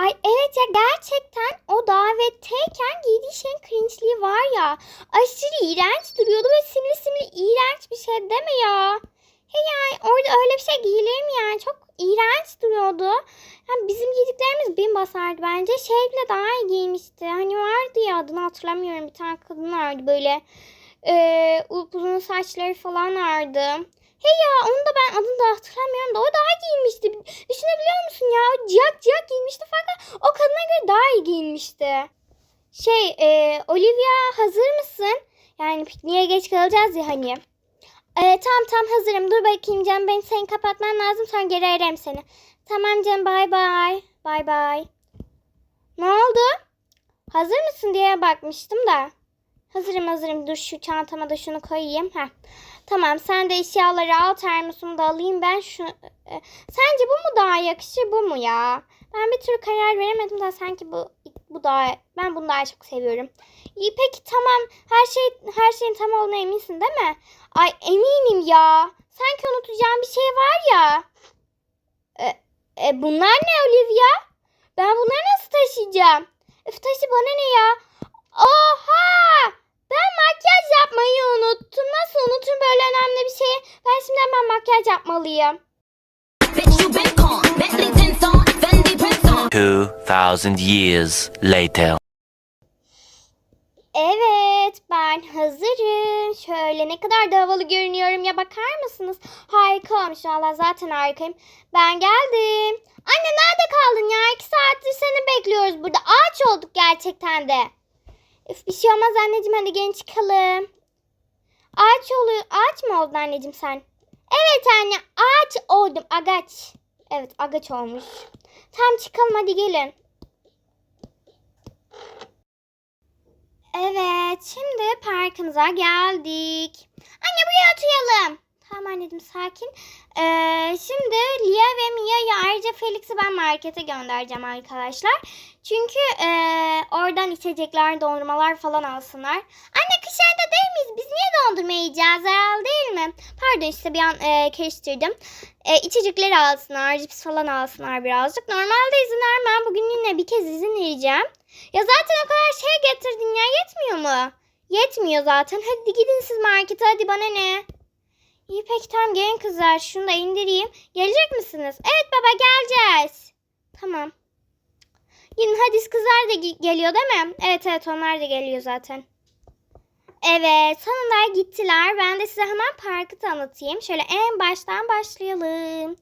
Ay evet ya gerçekten o davetteyken giydiği şeyin cringe'liği var ya. Aşırı iğrenç duruyordu ve simli simli iğrenç bir şey deme ya. He yani orada öyle bir şey giyilir mi yani? Çok iğrenç duruyordu. Yani bizim giydiklerimiz bin basardı bence. Şey bile daha iyi giymişti. Hani vardı ya adını hatırlamıyorum. Bir tane kadın vardı böyle. Ee, uzun saçları falan vardı. He ya onu da ben adını da hatırlamıyorum da o daha giyinmişti. Düşünebiliyor musun ya? O ciyak ciyak giyinmişti fakat o kadına göre daha iyi giyinmişti. Şey e, Olivia hazır mısın? Yani pikniğe geç kalacağız ya hani. E, tamam tamam hazırım. Dur bakayım canım ben seni kapatmam lazım sonra geri ararım seni. Tamam canım bay bay. Bay bay. Ne oldu? Hazır mısın diye bakmıştım da. Hazırım hazırım. Dur şu çantama da şunu koyayım. Heh. Tamam sen de eşyaları al termosumu da alayım ben şu e, sence bu mu daha yakışır bu mu ya? Ben bir türlü karar veremedim de sanki bu bu daha ben bunu daha çok seviyorum. İyi peki tamam her şey her şeyin tam olduğuna eminsin değil mi? Ay eminim ya. Sanki unutacağım bir şey var ya. E, e, bunlar ne Olivia? Ben bunları nasıl taşıyacağım? Üf taşı bana ne ya? Oha! Ben makyaj yapmayı unuttum. Nasıl unuturum böyle önemli bir şeyi? Ben şimdi hemen makyaj yapmalıyım. Bitch, you been con. Bentley tints on, Fendi prints on. 2,000 years later. Evet ben hazırım. Şöyle ne kadar da havalı görünüyorum ya bakar mısınız? Harika olmuş valla zaten harikayım. Ben geldim. Anne nerede kaldın ya? İki saattir seni bekliyoruz burada. Ağaç olduk gerçekten de. Üf, bir şey olmaz anneciğim hadi gelin çıkalım. Ağaç oluyor. Ağaç mı oldun anneciğim sen? Evet anne ağaç oldum. Agaç. Evet agaç olmuş. Tamam çıkalım hadi gelin. Evet, şimdi parkımıza geldik. Anne buraya oturalım. Tamam anneciğim sakin. Ee, şimdi Lia ve Mia'yı ayrıca Felix'i ben markete göndereceğim arkadaşlar. Çünkü ee, oradan içecekler, dondurmalar falan alsınlar. Anne kış ayında değil miyiz? Biz niye dondurma yiyeceğiz herhalde Pardon işte bir an ee, karıştırdım. E, içecekleri alsınlar, cips falan alsınlar birazcık. Normalde izin vermem. Bugün yine bir kez izin vereceğim. Ya zaten o kadar şey getirdin ya yetmiyor mu? Yetmiyor zaten. Hadi gidin siz markete hadi bana ne? İyi peki tamam gelin kızlar. Şunu da indireyim. Gelecek misiniz? Evet baba geleceğiz. Tamam. Gidin hadi kızlar da ge- geliyor değil mi? Evet evet onlar da geliyor zaten. Evet sonunda gittiler. Ben de size hemen parkı tanıtayım. Şöyle en baştan başlayalım.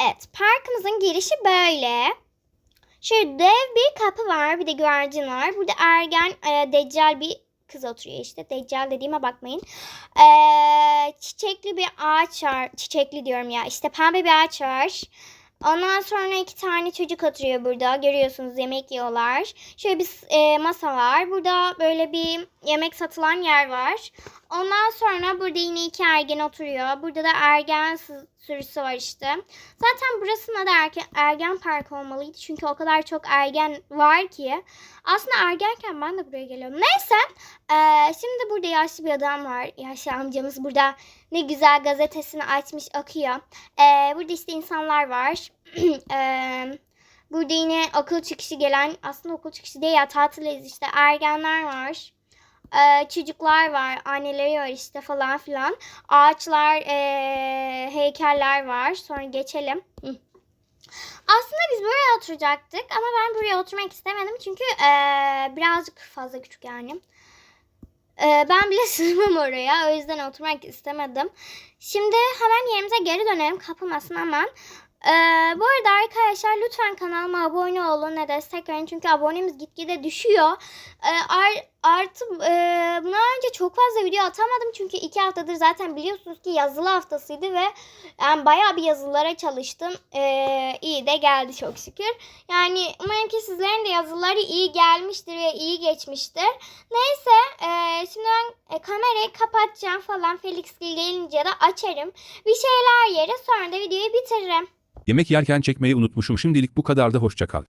Evet parkımızın girişi böyle. Şöyle dev bir kapı var. Bir de güvercin var. Burada ergen e, deccal bir kız oturuyor işte. Deccal dediğime bakmayın. E, çiçekli bir ağaç var. Çiçekli diyorum ya. İşte pembe bir ağaç var. Ondan sonra iki tane çocuk oturuyor burada. Görüyorsunuz yemek yiyorlar. Şöyle bir e, masa var. Burada böyle bir yemek satılan yer var. Ondan sonra burada yine iki ergen oturuyor. Burada da ergen sürüsü var işte. Zaten burasının adı erken, ergen park olmalıydı. Çünkü o kadar çok ergen var ki. Aslında ergenken ben de buraya geliyorum. Neyse. eee, şimdi burada yaşlı bir adam var. Yaşlı amcamız burada ne güzel gazetesini açmış okuyor. Eee, burada işte insanlar var. Eee, burada yine okul çıkışı gelen aslında okul çıkışı değil ya tatildeyiz işte ergenler var. Eee, çocuklar var, anneleri var işte falan filan. Ağaçlar, eee, heykeller var. Sonra geçelim. Aslında biz buraya oturacaktık ama ben buraya oturmak istemedim çünkü eee, birazcık fazla küçük yani. Eee, ben bile sığmam oraya o yüzden oturmak istemedim. Şimdi hemen yerimize geri dönelim kapılmasın hemen. Eee, bu arada arkadaşlar lütfen kanalıma abone olun ne destek verin çünkü abonemiz gitgide düşüyor. Ar- artı eee bundan önce çok fazla video atamadım çünkü iki haftadır zaten biliyorsunuz ki yazılı haftasıydı ve yani bayağı bir yazılara çalıştım. Eee iyi de geldi çok şükür. Yani umarım ki sizlerin de yazıları iyi gelmiştir ve iyi geçmiştir. Neyse eee, şimdi ben e, kamerayı kapatacağım falan. Felix gelince de açarım. Bir şeyler yeriz sonra da videoyu bitiririm. Yemek yerken çekmeyi unutmuşum şimdilik bu kadar da hoşça kal.